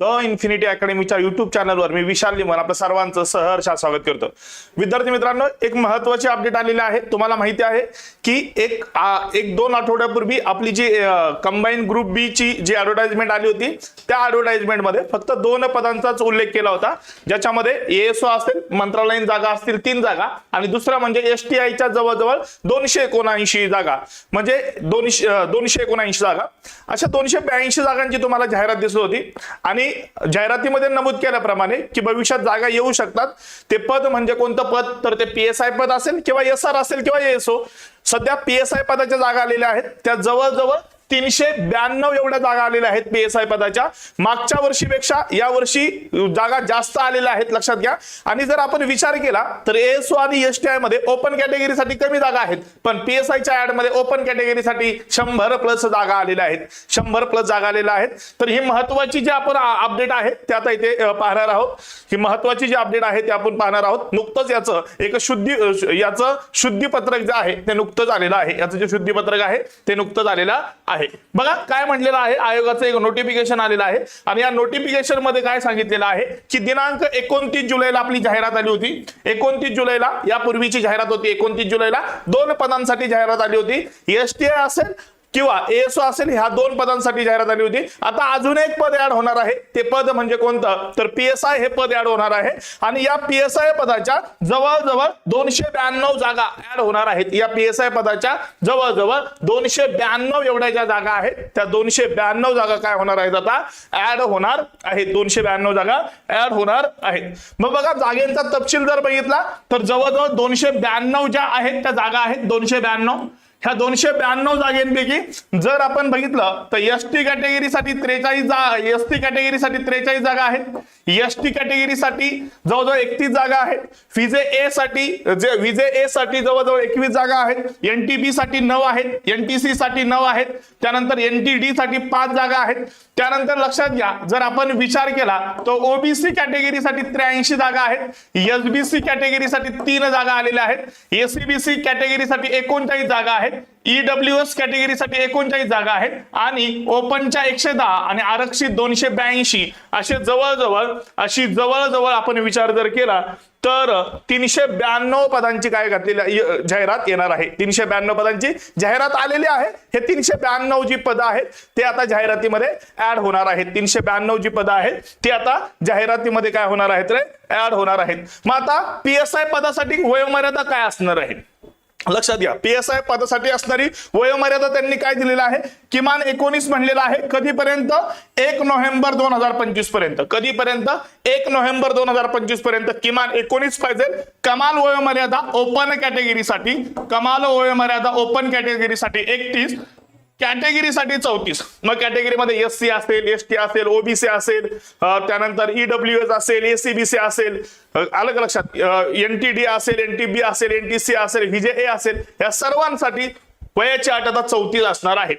The infinity अकॅडमीच्या YouTube चॅनलवर मी विशाल लिमन आपलं सर्वांचं सहर्ष स्वागत करतो. विद्यार्थी मित्रांनो एक महत्वाची अपडेट आलेली आहे. तुम्हाला माहिती आहे की एक आ- एक दोन आठवड्यापूर्वी आपली जी कंबाईन ग्रुप बी ची जी ऍडव्हर्टाइजमेंट आली होती त्या ऍडव्हर्टाइजमेंटमध्ये फक्त दोन पदांचाच उल्लेख केला होता. ज्याच्यामध्ये एएसओ असतील मंत्रालयीन जागा असतील तीन जागा आणि दुसरा म्हणजे एस टी आयच्या जवळजवळ दोनशे एकोणऐंशी जागा. म्हणजे दोनशे दोनशे एकोणऐंशी जागा. अशा दोनशे ब्याऐंशी जागांची तुम्हाला जाहिरात दिसली होती. आणि जाहिरातीमध्ये नमूद केल्याप्रमाणे की भविष्यात जागा येऊ शकतात. ते पद म्हणजे कोणतं पद? तर ते पी एस आय पद असेल किंवा एस आर असेल किंवा एसओ सध्या पी एस आय पदाच्या जागा आलेल्या आहेत. त्या जवळजवळ तीनशे ब्याण्णव एवढ्या जागा आलेल्या आहेत पीएसआय पदाच्या. मागच्या वर्षीपेक्षा या वर्षी जागा जास्त आलेल्या आहेत लक्षात घ्या. आणि जर आपण विचार केला तर एएसओ आणि एस टी आयमध्ये ओपन कॅटेगरीसाठी कमी जागा आहेत. पण पीएसआयच्या ऍडमध्ये ओपन कॅटेगरीसाठी शंभर प्लस जागा आलेल्या आहेत. शंभर प्लस जागा आलेल्या आहेत. तर ही महत्वाची जी आपण अपडेट आहे ते आता इथे पाहणार आहोत. ही महत्वाची जी अपडेट आहे ते आपण पाहणार आहोत. नुकतंच याचं एक शुद्धी याचं शुद्धी याचं शुद्धीपत्रक जे आहे ते नुकतंच आलेलं आहे. याचं जे शुद्धीपत्रक आहे ते नुकतंच आलेलं आहे. बघा काय म्हटलेलं आहे आयोगाचं एक नोटिफिकेशन आलेलं आहे. आणि या नोटिफिकेशनमध्ये काय सांगितलेलं आहे की दिनांक एकोणतीस जुलैला आपली जाहिरात आली होती. एकोणतीस जुलैला यापूर्वीची जाहिरात होती एकोणतीस जुलैला. दोन पदांसाठी जाहिरात आली होती. एस टी आय असेल किंवा एएसओ असेल ह्या दोन पदांसाठी जाहिरात आली होती. आता अजून एक पद ऍड होणार आहे. ते पद म्हणजे कोणतं? तर पीएसआय हे पद ऍड होणार आहे. आणि या पीएसआय पदाच्या जवळजवळ दोनशे ब्याण्णव जागा ऍड होणार आहेत. या पीएसआय पदाच्या जवळजवळ दोनशे ब्याण्णव एवढ्या ज्या जागा आहेत त्या दोनशे ब्याण्णव जागा काय होणार आहेत आता? ऍड होणार आहेत. दोनशे ब्याण्णव जागा ऍड होणार आहेत. मग बघा जागेंचा तपशील जर बघितला तर जवळजवळ दोनशे ब्याण्णव ज्या आहेत त्या जागा आहेत दोनशे ब्याण्णव. ह्या दोनशे ब्याण्णव जागेंपैकी जर आपण बघितलं तर एस टी कॅटेगरीसाठी त्रेचाळीस जा एस टी कॅटेगरीसाठी त्रेचाळीस जागा आहेत. एस टी कॅटेगरीसाठी जवळजवळ एकतीस जागा आहेत. विजे ए साठी जे विजे ए साठी जवळजवळ एकवीस जागा आहेत. एन टी बी साठी नऊ आहेत. एन टी सी साठी नऊ आहेत. त्यानंतर एन टी डी साठी पाच जागा आहेत. त्यानंतर लक्षात घ्या जर आपण विचार केला तर ओबीसी कॅटेगरीसाठी त्र्याऐंशी जागा आहेत. एसबीसी कॅटेगरीसाठी तीन जागा आलेल्या आहेत. एसीबीसी कॅटेगरीसाठी एकोणचाळीस जागा आहेत. ईडब्ल्यू एस कॅटेगरीसाठी एकोणचाळीस जागा आहेत आणि ओपनच्या एकशे दहा आणि आरक्षित दोनशे ब्याऐंशी असे जवळजवळ अशी जवळजवळ आपण विचार जर केला तर तीनशे ब्याण्णव पदांची काय घातलेली जाहिरात येणार आहे. तीनशे ब्याण्णव पदांची जाहिरात आलेली आहे. हे तीनशे ब्याण्णव जी पदं आहेत ते आता जाहिरातीमध्ये ऍड होणार आहेत. तीनशे ब्याण्णव जी पदं आहेत ती आता जाहिरातीमध्ये काय होणार आहेत रे? ऍड होणार आहेत. मग आता पी एस आय पदासाठी वयोमर्यादा काय असणार आहे? लक्षात घ्या पी एस आय पदासाठी असणारी वयोमर्यादा त्यांनी काय दिलेलं आहे? किमान एकोणीस म्हणलेलं आहे. कधीपर्यंत? एक नोव्हेंबर दोन हजार पंचवीसपर्यंत. कधीपर्यंत? एक नोव्हेंबर दोन हजार पंचवीसपर्यंत किमान एकोणीस पाहिजे. कमाल वयोमर्यादा ओपन कॅटेगरीसाठी कमाल वयोमर्यादा ओपन कॅटेगरीसाठी एकतीस. कॅटेगरीसाठी चौतीस. मग कॅटेगरीमध्ये एस सी असेल एस टी असेल ओबीसी असेल त्यानंतर ईडब्ल्यू एस असेल एसीबीसी असेल. आलं का लक्षात एन टी डी असेल एन टी बी असेल एन टी सी असेल व्हीजे ए असेल या सर्वांसाठी वयाची अट आता चौतीस असणार आहे.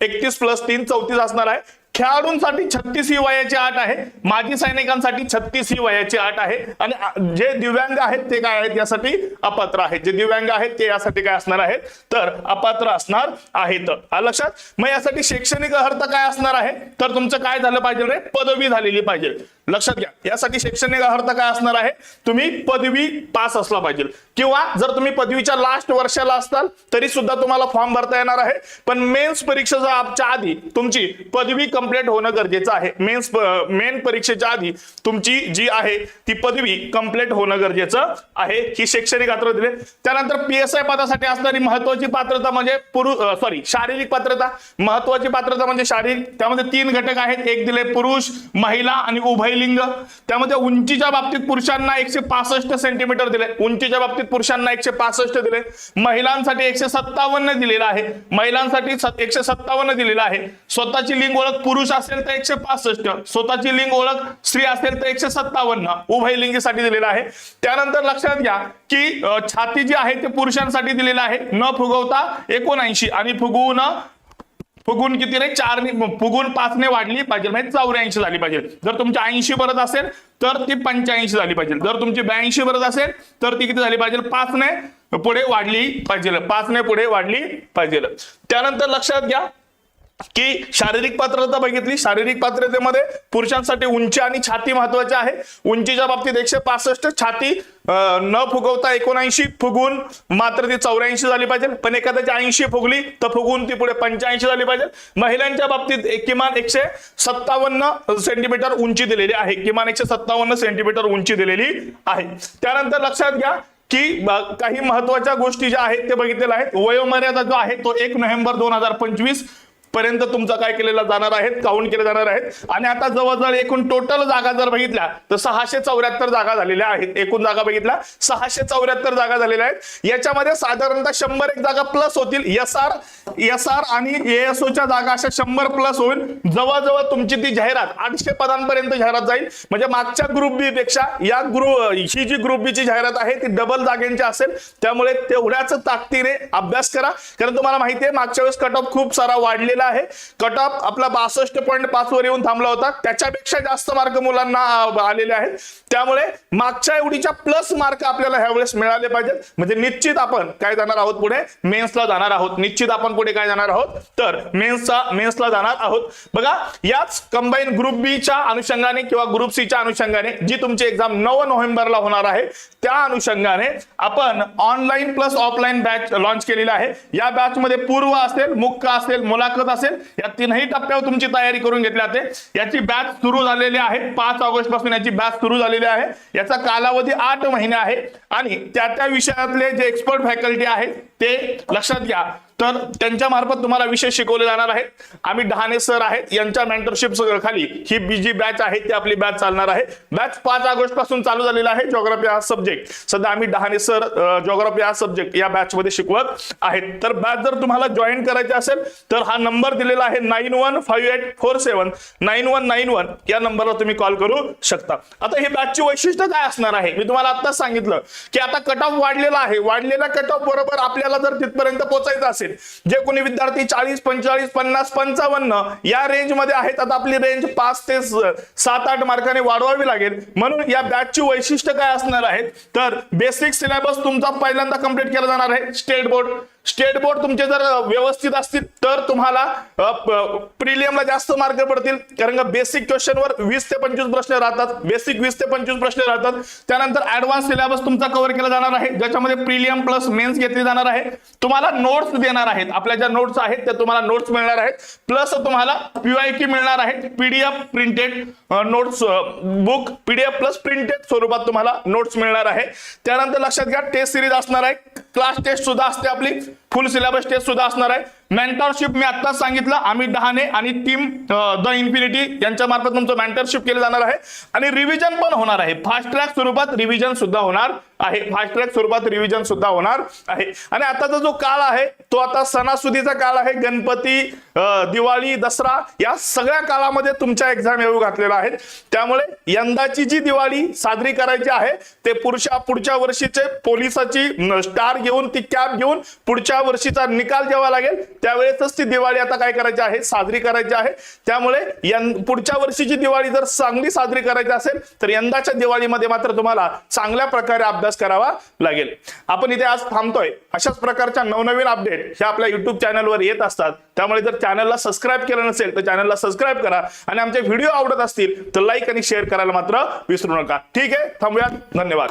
एकतीस प्लस तीन चौतीस असणार आहे. खेळाडूंसाठी छत्तीस ही वयाची आठ आहे माजी सैनिकांसाठी छत्तीस ही वयाची आठ आहे. आणि जे दिव्यांग आहेत ते काय आहेत यासाठी अपात्र आहेत. जे दिव्यांग आहेत ते यासाठी काय असणार आहेत? तर अपात्र असणार आहेत. लक्षात? मग यासाठी शैक्षणिक अर्थ काय असणार आहे? तर तुमचं काय झालं पाहिजे रे? पदवी झालेली पाहिजे. लक्षात घ्या. यासाठी शैक्षणिक अर्थ काय असणार आहे? तुम्ही पदवी पास असला पाहिजे. किंवा जर तुम्ही पदवीच्या लास्ट वर्षाला असताल तरी सुद्धा तुम्हाला फॉर्म भरता येणार आहे. पण मेन्स परीक्षेच्या आधी तुमची पदवी कंप्लीट होणं गरजेचं आहे. मेन्स मेन परीक्षेच्या आधी तुमची जी आहे ती पदवी कंप्लीट होणं गरजेचं आहे. ही शैक्षणिक पात्र दिले. त्यानंतर पीएसआय पदासाठी असणारी महत्वाची पात्रता म्हणजे पुरुष सॉरी शारीरिक पात्रता. महत्वाची पात्रता म्हणजे शारीरिक त्यामध्ये तीन घटक आहेत. एक दिले पुरुष महिला आणि उभयलिंग त्यामध्ये उंचीच्या बाबतीत पुरुषांना एकशे पासष्ट सेंटीमीटर दिले. उंचीच्या बाबतीत पुरुषांना एकशे पासष्ट दिले. महिलांसाठी एकशे सत्तावन्न दिलेलं आहे. महिलांसाठी एकशे सत्तावन्न दिलेलं आहे. स्वतःची लिंग ओळख पुरुष असेल तर एकशे पासष्ट स्वतःची लिंग ओळख स्त्री असेल तर एकशे सत्तावन्न उभयलिंगीसाठी दिलेलं आहे. त्यानंतर लक्षात घ्या की छाती जी आहे ते पुरुषांसाठी दिलेलं आहे. न फुगवता एकोणऐंशी आणि फुगवून फुगून किती रे? चार फुगून पाचने वाढली पाहिजे. म्हणजे चौऱ्याऐंशी झाली पाहिजे. जर तुमची ऐंशी परत असेल तर ती पंच्याऐंशी झाली पाहिजे. जर तुमची ब्याऐंशी परत असेल तर ती किती झाली पाहिजे? पाचने पुढे वाढली पाहिजे. पाचने पुढे वाढली पाहिजे. त्यानंतर लक्षात घ्या की शारीरिक पात्रता बघितली. शारीरिक पात्रतेमध्ये पुरुषांसाठी उंची आणि छाती महत्वाची आहे. उंचीच्या बाबतीत एकशे पासष्ट छाती न फुगवता एकोणऐंशी फुगून मात्र ती चौऱ्याऐंशी झाली पाहिजे. पण एखाद्याची ऐंशी फुगली तर फुगून ती पुढे पंच्याऐंशी झाली पाहिजे. महिलांच्या बाबतीत एक किमान एकशे सत्तावन्न सेंटीमीटर उंची दिलेली आहे. किमान एकशे सत्तावन्न सेंटीमीटर उंची दिलेली आहे. त्यानंतर लक्षात घ्या की काही महत्त्वाच्या गोष्टी ज्या आहेत ते बघितलेल्या आहेत. वयोमर्यादा जो आहे तो एक नोव्हेंबर दोन हजार पंचवीस पर्यंत तुमचा काय केलेला जाणार आहेत काउंट केले जाणार आहेत. आणि आता जवळजवळ एकूण टोटल जागा जर बघितल्या तर सहाशे चौऱ्याहत्तर जागा झालेल्या आहेत. एकूण जागा बघितल्या सहाशे चौऱ्याहत्तर जागा झालेल्या आहेत. याच्यामध्ये साधारणतः शंभर एक जागा प्लस होतील. एस आर एस आर आणि एएसओच्या जागा अशा शंभर प्लस होईल. जवळजवळ तुमची ती जाहिरात आठशे पदांपर्यंत जाहिरात जाईल. म्हणजे मागच्या ग्रुप बी पेक्षा या ग्रुप ही जी ग्रुप बी ची जाहिरात आहे ती डबल जागेंची असेल. त्यामुळे तेवढ्याच ताकदीने अभ्यास करा. कारण तुम्हाला माहिती आहे मागच्या वेळेस कट ऑफ खूप सारा वाढलेला आहे. कट ऑफ आपला बासष्ट पॉईंट पाच वर येऊन थांबला होता. त्याच्यापेक्षा जास्त मार्क मुलांना आलेले आहेत. त्यामुळे मागच्या एवढीच्या प्लस मार्क आपल्याला ह्यावेळेस मिळाले पाहिजेत. म्हणजे निश्चित आपण काय जाणार आहोत पुढे? मेन्सला जाणार आहोत. निश्चित आपण पुढे काय जाणार आहोत? तर मेन्सचा मेन्सला जाणार आहोत. बघा याच कंबाईन ग्रुप बी च्या अनुषंगाने किंवा ग्रुप सी च्या अनुषंगाने जी तुमची एक्झाम नऊ नोव्हेंबरला होणार आहे त्या अनुषंगाने आपण online plus offline batch launch केलेला आहे. या बॅच मध्ये पूर्व असेल मुक्का असेल मुलाखत असेल या तीनही टप्प्यावर तुमची तयारी करून घेतली जाते. याची बॅच सुरू झालेली आहे. पाच ऑगस्टपासून याची बॅच सुरू झालेली आहे. याचा कालावधी आठ महिने आहे. आणि त्या त्या विषयातले जे एक्सपर्ट फॅकल्टी आहेत ते लक्षात घ्या. तर त्यांच्या मार्फत तुम्हाला विषय शिकवले जाणार आहेत. आम्ही डहाणे सर आहेत. यांच्या मेंटरशिप खाली ही बी जी बॅच आहे ती आपली बॅच चालणार आहे. बॅच पाच ऑगस्टपासून चालू झालेला आहे जॉग्राफी हा सब्जेक्ट सध्या आम्ही डहाणे सर जॉग्राफी हा सब्जेक्ट या बॅच मध्ये शिकवत आहेत. तर बॅच जर तुम्हाला जॉईन करायची असेल तर हा नंबर दिलेला आहे nine one five eight four seven nine one nine one या नंबरला तुम्ही कॉल करू शकता. आता हे बॅचची वैशिष्ट्य काय असणार आहे? मी तुम्हाला आत्ताच सांगितलं की आता कट ऑफ वाढलेला आहे. वाढलेल्या कट ऑफ बरोबर आपल्याला जर तिथपर्यंत पोहोचायचं असेल जे कोणी विद्यार्थी चाळीस पंचेचाळीस पन्नास पंचावन्न या रेंजमध्ये आहेत आता आपली रेंज पाच ते सात आठ मार्काने वाढवावी लागेल. म्हणून या बॅचची वैशिष्ट्य काय असणार आहेत? तर बेसिक सिलेबस तुमचा पहिल्यांदा कंप्लीट केला जाणार आहे. स्टेट बोर्ड स्टेट बोर्ड तुमचे जर व्यवस्थित असतील तर तुम्हाला प्रिलियमला जास्त मार्क पडतील. कारण का बेसिक क्वेश्चनवर वीस ते पंचवीस प्रश्न राहतात. बेसिक वीस ते पंचवीस प्रश्न राहतात. त्यानंतर ऍडव्हान्स सिलेबस तुमचा कव्हर केला जाणार आहे. ज्याच्यामध्ये प्रिलियम प्लस मेन्स घेतली जाणार आहे. तुम्हाला नोट्स देणार आहेत. आपल्या ज्या नोट्स आहेत त्या तुम्हाला नोट्स मिळणार आहेत. प्लस तुम्हाला पीआयक्यू मिळणार आहेत. PDF printed notes book PDF plus printed स्वरूपात तुम्हाला नोट्स मिळणार आहे. त्यानंतर लक्षात घ्या टेस्ट सिरीज असणार आहे. क्लास टेस्ट सुद्धा असते आपली. फुल सिलेबस टेस्ट सुद्धा असणार आहे. मेंटरशिप मी आत्ताच सांगितलं. आम्ही डहाणे आणि टीम द इन्फिनिटी यांच्या मार्फत तुमचं मेंटरशिप केलं जाणार आहे. आणि रिव्हिजन पण होणार आहे. फास्ट ट्रॅक स्वरूपात रिव्हिजन सुद्धा होणार आहे. फास्ट ट्रॅक स्वरूपात रिव्हिजन सुद्धा होणार आहे. आणि आताचा जो काळ आहे तो आता सणासुदीचा काळ आहे. गणपती दिवाळी दसरा या सगळ्या काळामध्ये तुमच्या एक्झाम येऊ घातलेला आहे त्यामुळे यंदाची जी दिवाळी साजरी करायची आहे ते पुढच्या पुढच्या वर्षीचे पोलिसाची स्टार घेऊन ती कॅप घेऊन पुढच्या वर्षीचा निकाल जेव्हा लागेल. त्यावेळेसच ती दिवाळी आता काय करायची आहे? साजरी करायची आहे. त्यामुळे पुढच्या वर्षीची दिवाळी जर चांगली साजरी करायची असेल तर यंदाच्या दिवाळीमध्ये मात्र तुम्हाला चांगल्या प्रकारे अभ्यास करावा लागेल. आपण इथे आज थांबतोय. अशाच प्रकारच्या नवनवीन अपडेट ह्या आपल्या युट्यूब चॅनलवर येत असतात. त्यामुळे जर चॅनलला सबस्क्राईब केलं नसेल तर चॅनलला सबस्क्राईब करा आणि आमचे व्हिडिओ आवडत असतील तर लाईक आणि शेअर करायला मात्र विसरू नका. ठीक आहे? थांबूयात. धन्यवाद.